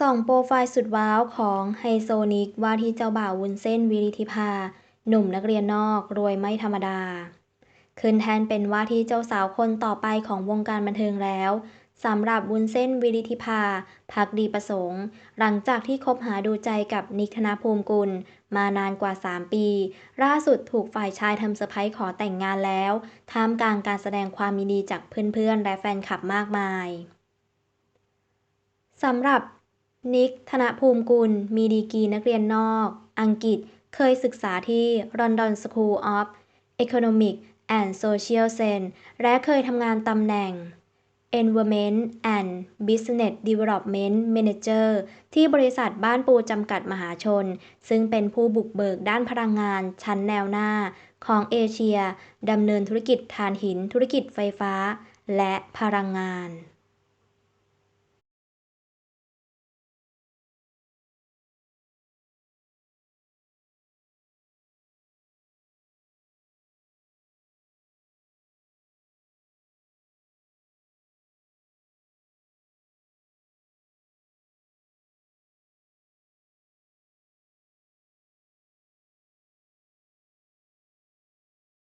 ส่องโปรไฟล์สุดว้าวของไฮโซนิกว่าที่เจ้าบ่าววุ้นเส้นวิริธิภา หนุ่มนักเรียนนอกรวยไม่ธรรมดา ขึ้นแทนเป็นว่าที่เจ้าสาวคนต่อไปของวงการบันเทิงแล้วสำหรับวุ้นเส้นวิริธิภาพักดีประสงค์ หลังจากที่คบหาดูใจกับนิกธนภูมิกุล มานานกว่า 3 ปี ล่าสุดถูกฝ่ายชายทำเซอร์ไพรส์ขอแต่งงานแล้วท่ามกลางการแสดงความยินดีจากเพื่อนๆ และแฟนคลับมากมายสำหรับ นิก ธนภูมิกุล มีดีกรีนักเรียนนอก อังกฤษ เคยศึกษาที่ London School of Economic and Social Science และเคยทำงานตำแหน่ง Environment and Business Development Manager ที่บริษัทบ้านปูจำกัดมหาชน ซึ่งเป็นผู้บุกเบิกด้านพลังงานชั้นแนวหน้าของเอเชียดำเนินธุรกิจถ่านหินธุรกิจไฟฟ้า และพลังงาน